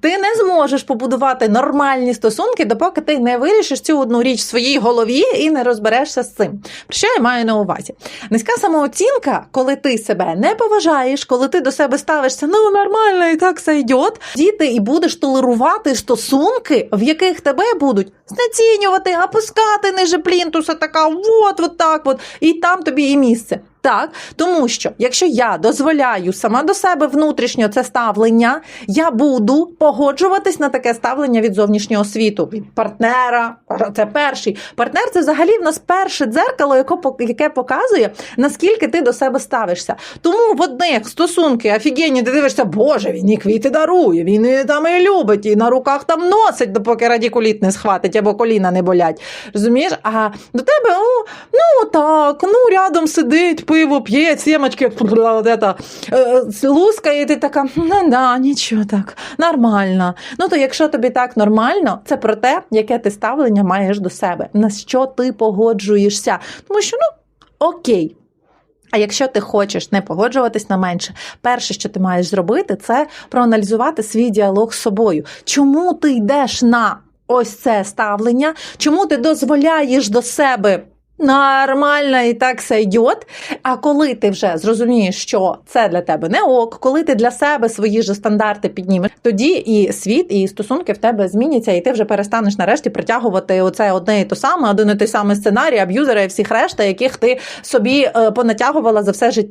Ти не зможеш побудувати нормальні стосунки, допоки ти не вирішиш цю одну річ в своїй голові і не розберешся з цим. Про що я маю на увазі? Низька самооцінка, коли ти себе не поважаєш, коли ти до себе ставишся, ну нормально, і так йде, діти і будеш толерувати стосунки, в яких тебе будуть знецінювати, опускати ниже плінтуса, така от, от так от, і там тобі і місце. Так, тому що якщо я дозволяю сама до себе внутрішньо це ставлення, я буду погоджуватись на таке ставлення від зовнішнього світу, від партнера. Це перший партнер. Це взагалі в нас перше дзеркало, яке показує наскільки ти до себе ставишся. Тому в одних стосунки офігенні, ти дивишся, боже, він і квіти дарує, він і там і любить, і на руках там носить, допоки радікуліт не схватить або коліна не болять. Розумієш? А до тебе, о, ну так, ну рядом сидить, пиво п'є, сімочки, от это, лускає, і ти така, ну да, нічого так, нормально. Ну то якщо тобі так нормально, це про те, яке ти ставлення маєш до себе, на що ти погоджуєшся. Тому що, ну, окей. А якщо ти хочеш не погоджуватись на менше, перше, що ти маєш зробити, це проаналізувати свій діалог з собою. Чому ти йдеш на ось це ставлення? Чому ти дозволяєш до себе? Нормально і так сойдет. йде. А коли ти вже зрозумієш, що це для тебе не ок, коли ти для себе свої ж стандарти піднімеш, тоді і світ, і стосунки в тебе зміняться, і ти вже перестанеш нарешті притягувати оце одне і то саме, один і той самий сценарій, аб'юзера і всіх решта, яких ти собі е, понатягувала за все життя.